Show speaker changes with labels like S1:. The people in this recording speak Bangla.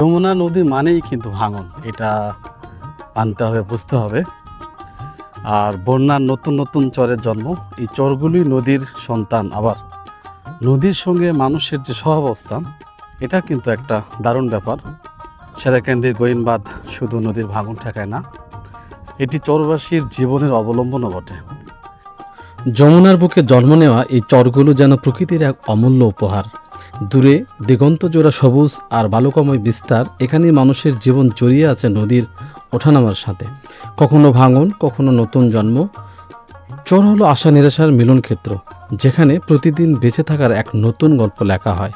S1: যমুনা নদী মানেই কিন্তু ভাঙন। এটা আনতে হবে, বুঝতে হবে। আর বন্যার নতুন নতুন চরের জন্ম, এই চরগুলি নদীর সন্তান আবার। নদীর সঙ্গে মানুষের যে সহাবস্থান এটা কিন্তু একটা দারুণ ব্যাপার। সেরাকান্দির গোয়েনবাদ শুধু নদীর ভাঙন ঠেকায় না, এটি চরবাসীর জীবনের অবলম্বনও বটে।
S2: যমুনার বুকে জন্ম নেওয়া এই চরগুলো যেন প্রকৃতির এক অমূল্য উপহার। দূরে দিগন্ত জোড়া সবুজ আর বালুকময় বিস্তার এখানে মানুষের জীবন জড়িয়ে আছে নদীর ওঠানামার সাথে। কখনো ভাঙন, কখনো নতুন জন্ম। চর হলো আশা নিরাশার মিলন ক্ষেত্র যেখানে প্রতিদিন বেঁচে থাকার এক নতুন গল্প লেখা হয়।